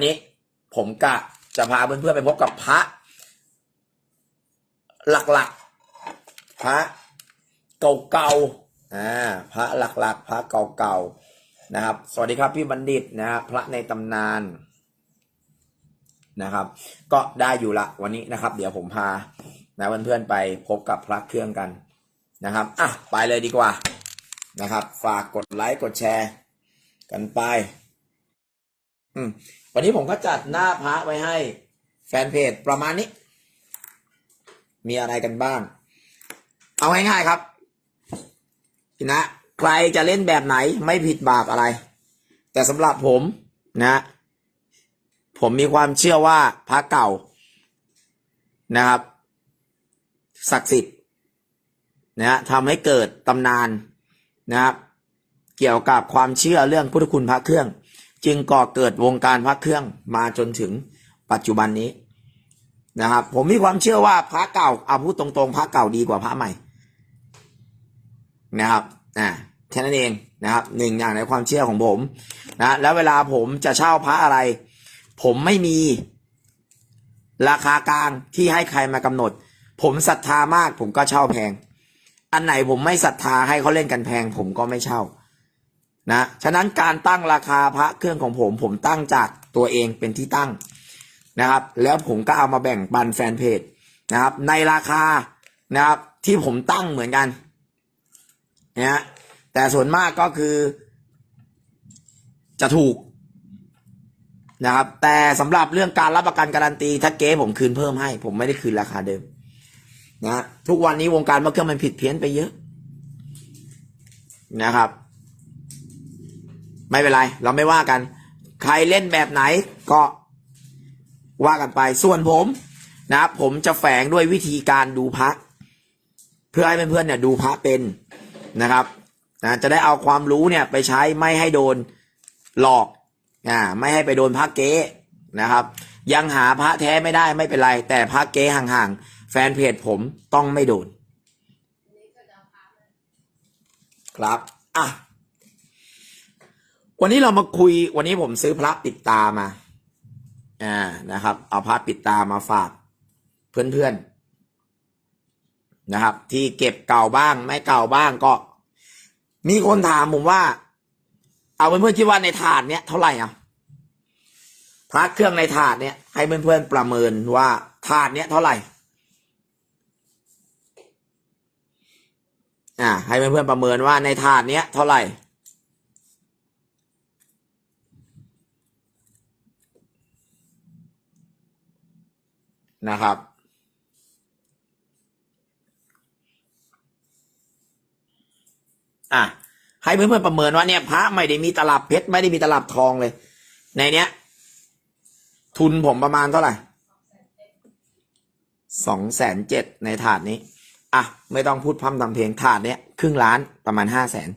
วันนี้ ผมกะจะพาเพื่อนๆไปพบกับพระ หลักๆ พระเก่าๆอ่าพระหลักๆ พระเก่าๆนะครับ สวัสดีครับพี่บัณฑิตนะครับพระในตำนานนะครับ ก็ได้อยู่ละวันนี้นะครับ เดี๋ยวผมพานะเพื่อนๆไปพบกับพระเครื่องกันนะครับอะไปเลยดีกว่านะครับ ฝากกดไลค์กดแชร์ กันไป อืมวันนี้ผมก็จัดหน้าพระไว้ให้แฟนเพจประมาณนี้ มีอะไรกันบ้าง เอาง่ายๆครับพี่นะใครจะเล่นแบบไหนไม่ผิดบาปอะไร แต่สำหรับผมนะ ผมมีความเชื่อว่าพระเก่านะครับ ศักดิ์สิทธิ์นะทำให้เกิดตำนานนะครับ เกี่ยวกับความเชื่อเรื่องพุทธคุณพระเครื่อง จึงก่อเกิดวงการพระเครื่องมาจนถึงปัจจุบันนี้นะครับ ผมมีความเชื่อว่าพระเก่าเอาพูดตรงๆพระเก่าดีกว่าพระใหม่ นะครับอ่าแค่นั้นเองนะครับหนึ่งอย่างในความเชื่อของผมนะแล้วเวลาผมจะเช่าพระอะไร ผมไม่มีราคากลางที่ให้ใครมากำหนด ผมศรัทธามากผมก็เช่าแพง อันไหนผมไม่ศรัทธาให้เขาเล่นกันแพง ผมก็ไม่เช่า นะฉะนั้นการตั้งราคาพระเครื่องของผม ผมตั้งจากตัวเองเป็นที่ตั้งนะครับ แล้วผมก็เอามาแบ่งปันแฟนเพจนะครับ ในราคานะครับที่ผมตั้งเหมือนกันนะฮะแต่ส่วนมากก็คือจะถูกนะครับ แต่สำหรับเรื่องการรับประกันการันตี ถ้าเก๊ผมคืนเพิ่มให้ ผมไม่ได้คืนราคาเดิมนะทุกวันนี้วงการพระเครื่องมันผิดเพี้ยนไปเยอะนะครับ ไม่เป็นไร เราไม่ว่ากัน ใครเล่นแบบไหนก็ว่ากันไปส่วนผมนะครับผมจะแฝงด้วยวิธีการดูพระเพื่อให้เพื่อนๆเนี่ยดูพระเป็นนะครับนะจะได้เอาความรู้เนี่ยไปใช้ไม่ให้โดนหลอกอ่าไม่ให้ไปโดนพระเก๊นะครับ ยังหาพระแท้ไม่ได้ไม่เป็นไร แต่พระเก๊ห่างๆ แฟนเพจผมต้องไม่โดน ครับอะ วันนี้เรามาคุยวันนี้ผมซื้อพระปิดตามา อ่านะครับ เอาพระปิดตามาฝากเพื่อนๆนะครับ ที่เก็บเก่าบ้าง ไม่เก่าบ้างก็ มีคนถามผมว่า เอาเพื่อนๆคิดว่าในถาดเนี้ยเท่าไหร่อะพระเครื่องในถาดเนี้ยให้เพื่อนๆประเมินว่าถาดเนี้ยเท่าไหร่ อ่า ให้เพื่อนๆประเมินว่าในถาดเนี้ยเท่าไหร่ นะครับ อะให้เพื่อนๆประเมินว่าเนี่ยพระไม่ได้มีตลับเพชรไม่ได้มีตลับทองเลย ในเนี้ย ทุนผมประมาณเท่าไหร่สองแสนเจ็ดในถาดนี้ อะ ไม่ต้องพูดพร่ำทำเพลงถาดเนี้ยครึ่งล้านประมาณห้าแสน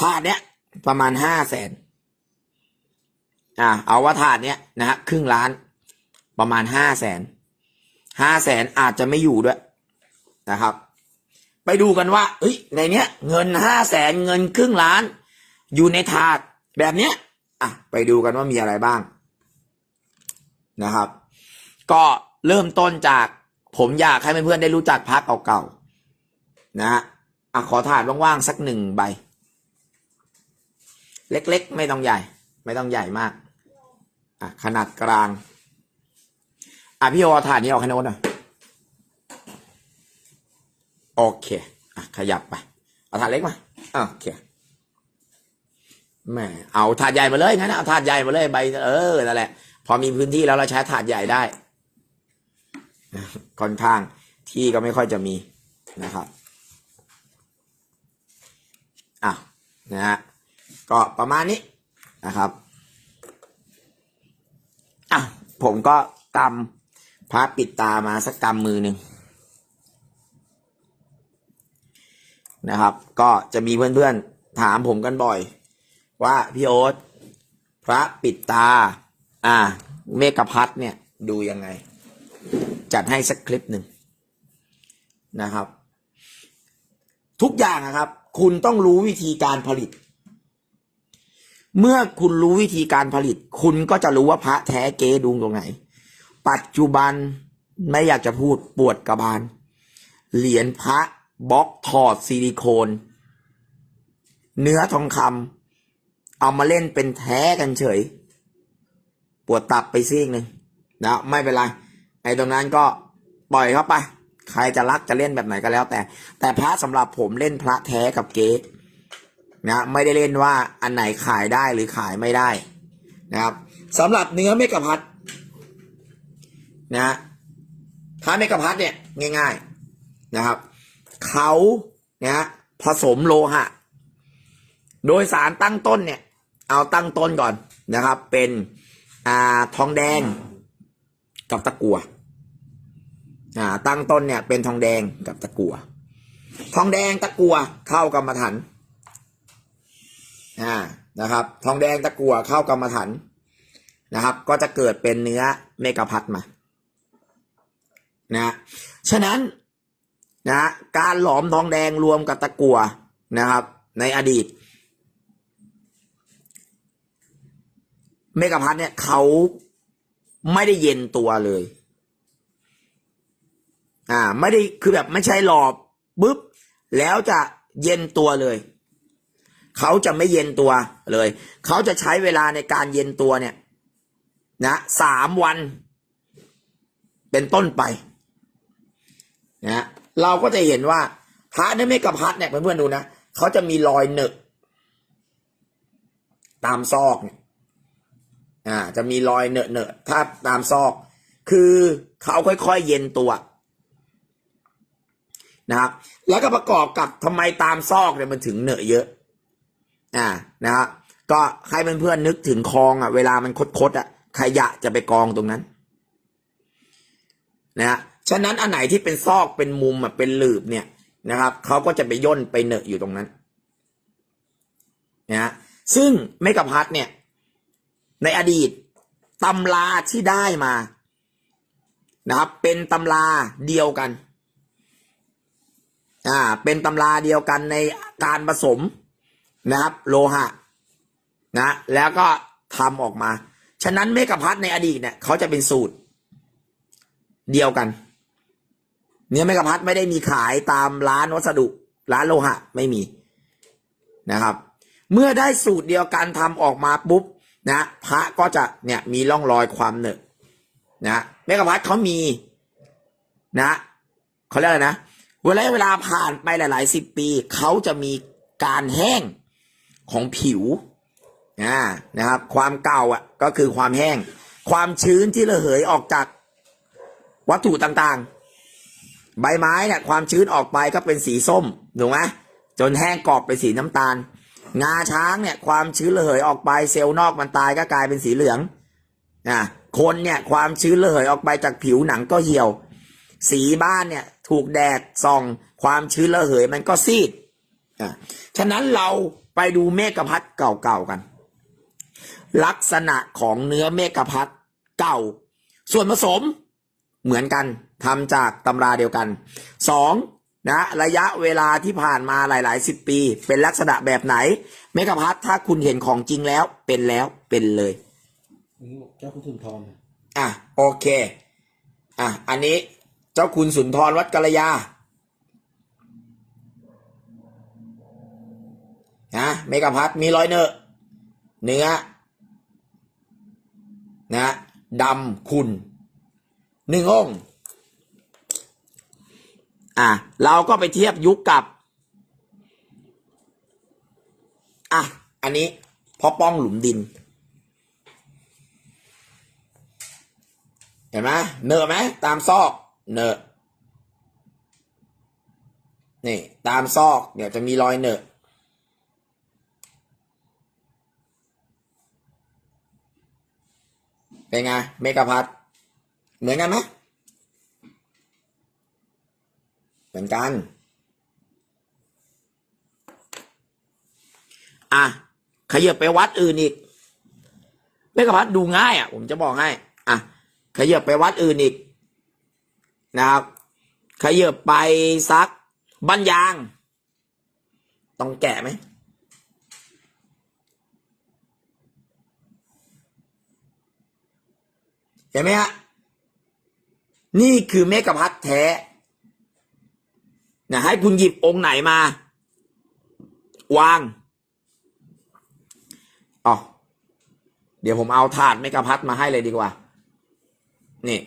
ถาดเนี้ยประมาณห้าแสนอะเอาว่าถาดเนี้ยนะฮะครึ่งล้าน ประมาณห้าแสนห้าแสนอาจจะไม่อยู่ด้วยนะครับ ไปดูกันว่าเอ้ยในเนี้ย เงินห้าแสนเงินครึ่งล้าน อยู่ในถาดแบบเนี้ยอะไปดูกันว่ามีอะไรบ้างนะครับ ก็เริ่มต้นจากผมอยากให้เพื่อนๆได้รู้จักพักเก่าๆนะฮะอะขอถาดว่างๆสักหนึ่งใบ เล็กๆ ไม่ต้องใหญ่ ไม่ต้องใหญ่มากอะขนาดกลาง อะพี่โอเอาถาดนี้ออกให้โน้ตหน่อยโอเค อะขยับไป เอาถาดเล็กมาโอเคแหมเอาถาดใหญ่มาเลยงั้นะเอาถาดใหญ่มาเลยใบเออนั่นแหละ พอมีพื้นที่แล้วเราใช้ถาดใหญ่ได้ค่อนข้างที่ก็ไม่ค่อยจะมีนะครับอะนะฮะก็ประมาณนี้นะครับอะผมก็กำ พระปิดตามาสักกำมือหนึ่งนะครับ ก็จะมีเพื่อนๆถามผมกันบ่อย ว่าพี่โอ๊ตพระปิดตา อ่า เมกะพัดเนี่ยดูยังไง จัดให้สักคลิปหนึ่งนะครับ ทุกอย่างนะครับ คุณต้องรู้วิธีการผลิต เมื่อคุณรู้วิธีการผลิต คุณก็จะรู้ว่าพระแท้เก๊ดุงตรงไหน ปัจจุบันไม่อยากจะพูดปวดกระบาล เหรียญพระบล็อกถอดซิลิโคน เนื้อทองคำเอามาเล่นเป็นแท้กันเฉย ปวดตับไปซีกหนึ่งนะไม่เป็นไรไอ้ตรงนั้นก็ปล่อยเข้าไป ใครจะรักจะเล่นแบบไหนก็แล้ว แต่ แต่พระสำหรับผมเล่นพระแท้กับเก๊นะไม่ได้เล่นว่าอันไหนขายได้หรือขายไม่ได้นะครับสำหรับเนื้อเมกะพัด นะพระเมกะพัดเนี่ยง่าย ๆนะครับเขาเนะผสมโลหะ โดยสารตั้งต้นเนี่ย เอาตั้งต้นก่อนนะครับ เป็นอ่าทองแดงกับตะกั่วอ่าตั้งต้นเนี่ยเป็นทองแดงกับตะกั่วทองแดงตะกั่วเข้ากรรมฐานอ่านะครับ ทองแดงตะกั่วเข้ากรรมฐานนะครับ ก็จะเกิดเป็นเนื้อเมกะพัดมา นะฉะนั้นนะการหลอมทองแดงรวมกับตะกั่วนะครับ ในอดีต เมกะพัทเนี่ยเขาไม่ได้เย็นตัวเลย อ่า ไม่ได้คือแบบไม่ใช่หลอบปุ๊บแล้วจะเย็นตัวเลย เขาจะไม่เย็นตัวเลย เขาจะใช้เวลาในการเย็นตัวเนี่ย นะสามวัน เป็นต้นไป นะเราก็จะเห็นว่าพระในเมกะพัทเนี่ยเพื่อนๆดูนะเขาจะมีรอยเหนอะตามซอกเนี่ยอ่า จะมีรอยเนอะเนอะถ้าตามซอก คือเขาค่อยๆเย็นตัวนะครับ แล้วก็ประกอบกับทำไมตามซอกเนี่ยมันถึงเนอะเยอะ อ่านะครับก็ให้เพื่อนๆนึกถึงคลองอะ เวลามันคดๆอะ ขยะจะไปกองตรงนั้น นะฮะ ฉะนั้นอันไหนที่เป็นซอกเป็นมุมอะเป็นหลืบเนี่ยนะครับเขาก็จะไปย่นไปเหนอะอยู่ตรงนั้นนะฮะซึ่งเมกะพัทเนี่ย ในอดีตตำราที่ได้มานะครับ เป็นตำราเดียวกัน อ่า เป็นตำราเดียวกันในการผสมนะครับ โลหะ นะ แล้วก็ทำออกมา ฉะนั้นเมกะพัทในอดีตเนี่ยเขาจะเป็นสูตรเดียวกัน เนื้อเมกะพัทไม่ได้มีขายตามร้านวัสดุ ร้านโลหะไม่มีนะครับ เมื่อได้สูตรเดียวกันทำออกมาปุ๊บนะพระก็จะเนี่ยมีร่องรอยความเหนอะนะเมกะพัทเขามีนะเขาเรียกอะไรนะเวลาเวลาผ่านไปหลายๆสิบปีเขาจะมีการแห้งของผิวอ่านะครับ ความเก่าอะก็คือความแห้ง ความชื้นที่ระเหยออกจากวัตถุต่างๆ ใบไม้เนี่ยความชื้นออกไปก็เป็นสีส้มถูกไหมจนแห้งกรอบเป็นสีน้ำตาล งาช้างเนี่ยความชื้นระเหยออกไปเซลล์นอกมันตายก็กลายเป็นสีเหลืองอะคนเนี่ยความชื้นระเหยออกไปจากผิวหนังก็เหี่ยว สีบ้านเนี่ยถูกแดดส่อง ความชื้นระเหยมันก็ซีดอะฉะนั้นเราไปดูเมกะพัดเก่าๆกัน ลักษณะของเนื้อเมกะพัดเก่า ส่วนผสมเหมือนกัน ทำจากตำราเดียวกันสองนะระยะเวลาที่ผ่านมาหลายๆสิบปี เป็นลักษณะแบบไหน เมกะพัทถ้าคุณเห็นของจริงแล้วเป็นแล้วเป็นเลยอันนี้บอกเจ้าคุณสุนทรนะอะโอเค อะอันนี้เจ้าคุณสุนทรวัดกัลยานะเมกะพัทมีรอยเนอะเนื้อนะดำคุณหนึ่งองค์ อะเราก็ไปเทียบยุคกับอะอันนี้พ่อป้องหลุมดิน เห็นไหมเนอะไหมตามซอก เนอะนี่ ตามซอกเดี๋ยวจะมีรอยเนอะเป็นไงเมกะพัทเหมือนกันไหม เหมือนกัน อะขยับไปวัดอื่นอีกเมกะพัทดูง่ายอะ ผมจะบอกให้อะขยับไปวัดอื่นอีกนะครับขยับไปซักบัานยาง ต้องแกะไหมเห็นไหมฮะนี่คือเมกะพัทแท้ นะให้คุณหยิบองค์ไหนมา วางอ๋อเดี๋ยวผมเอาถาดเมกะพัทมาให้เลยดีกว่า นี่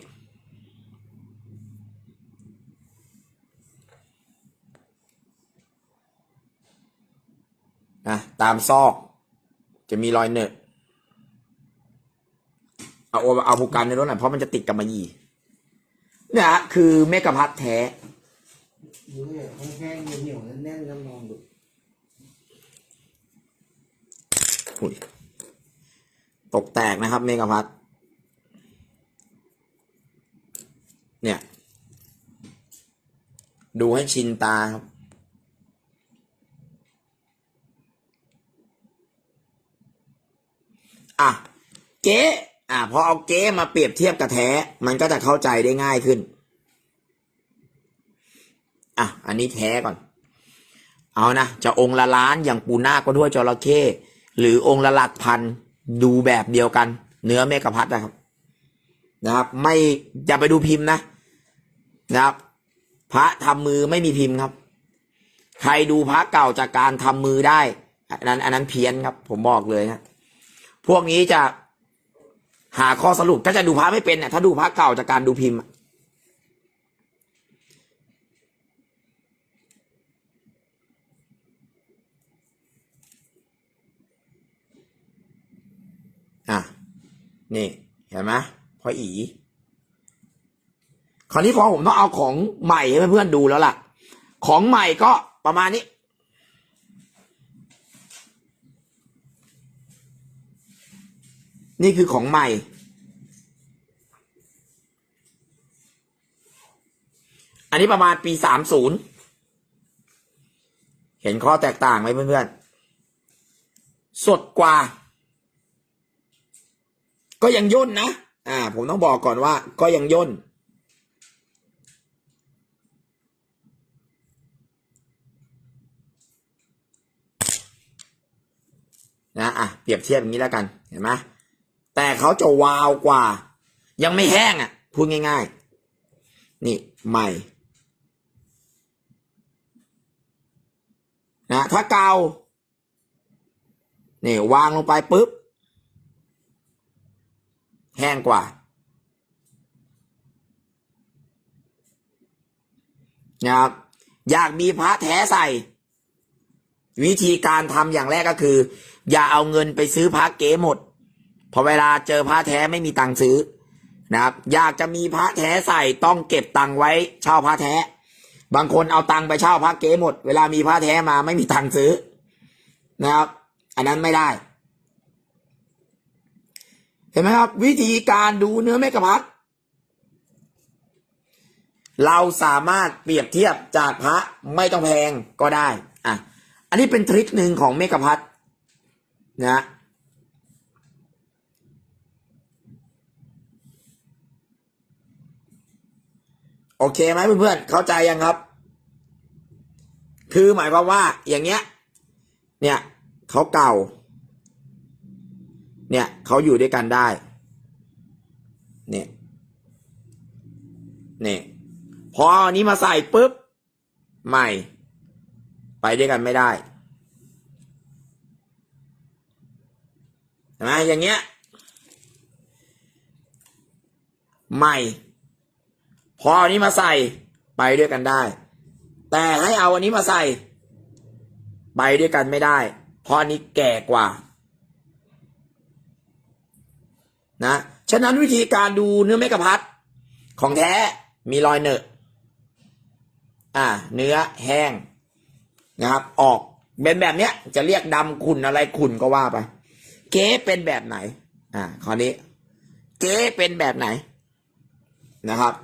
นะตามซอก จะมีรอยเนอะเอาเอาเอาผูกกันในรถหน่อยเพราะมันจะติดกับมายีเนี่ยคือเมกะพัทแท้ ดูเนี่ยแห้งๆเหนียวๆแน่นๆน้ำนองดูอุ๊ยตกแตกนะครับ เมกะพัทเนี่ย ดูให้ชินตาครับอะเก๊อะพอเอาเก๊มาเปรียบเทียบกับแท้ มันก็จะเข้าใจได้ง่ายขึ้น อะอันนี้แท้ก่อน เอานะจะองค์ละล้านอย่างปูนาก็ด้วยจระเข้หรือองค์ละหลักพันดูแบบเดียวกัน เนื้อเมกะพัดนะครับ นะครับ ไม่อย่าไปดูพิมพ์นะนะครับ พระทำมือไม่มีพิมพ์ครับ ใครดูพระเก่าจากการทำมือได้อันนั้น อันนั้นเพี้ยนครับ ผมบอกเลยนะพวกนี้จะหาข้อสรุปก็จะดูพระไม่เป็นเนี่ยถ้าดูพระเก่าจากการดูพิมพ์อะอะ นี่เห็นไหมพออีคราวนี้พอผมต้องเอาของใหม่ให้เพื่อนๆดูแล้วล่ะ ของใหม่ก็ประมาณนี้ นี่คือของใหม่ อันนี้ประมาณปีสามศูนย์เห็นข้อแตกต่างไหมเพื่อนๆ สดกว่า ก็ยังย่นนะ อ่า ผมต้องบอกก่อนว่า ก็ยังย่น นะอะเปรียบเทียบอย่างนี้แล้วกัน เห็นไหมแต่เขาจะวาวกว่า ยังไม่แห้งอะ พูดง่าย ๆ นี่ใหม่ นะ ถ้าเกานี่วางลงไปปุ๊บ ห้งกว่านะครับอยากมีพระแท้ใส่ วิธีการทำอย่างแรกก็คือ อย่าเอาเงินไปซื้อพระเก๋หมดพอเวลาเจอพระแท้ไม่มีตังค์ซื้อนะครับ อยากจะมีพระแท้ใส่ต้องเก็บตังค์ไว้เช่าพระแท้ บางคนเอาตังค์ไปเช่าพระเก๋หมด เวลามีพระแท้มาไม่มีตังค์ซื้อนะครับ อันนั้นไม่ได้ ห็นไหมครับ วิธีการดูเนื้อเมกะพัดเราสามารถเปรียบเทียบจากพระไม่ต้องแพงก็ได้อะอันนี้เป็นทริคหนึ่งของเมกะพัดนะโอเคไหมเพื่อนๆเข้าใจยังครับ คือหมายความว่าอย่างเงี้ย เนี่ยเขาเก่า เนี่ยเขาอยู่ด้วยกันได้ เนี่ยเนี่ยพออันนี้มาใส่ปุ๊บ ใหม่ ไปด้วยกันไม่ได้เห็นไหมอย่างเงี้ย ใหม่ พออันนี้มาใส่ไปด้วยกันได้ แต่ให้เอาอันนี้มาใส่ ไปด้วยกันไม่ได้ เพราะอันนี้แก่กว่า นะฉะนั้นวิธีการดูเนื้อเมกะพัดของแท้มีรอยเนอะอ่า เนื้อแห้งนะครับ ออกเป็นแบบเนี้ย จะเรียกดำขุ่นอะไรขุ่นก็ว่าไป เก๊เป็นแบบไหน อ่าคราวนี้ เก๊เป็นแบบไหนนะครับ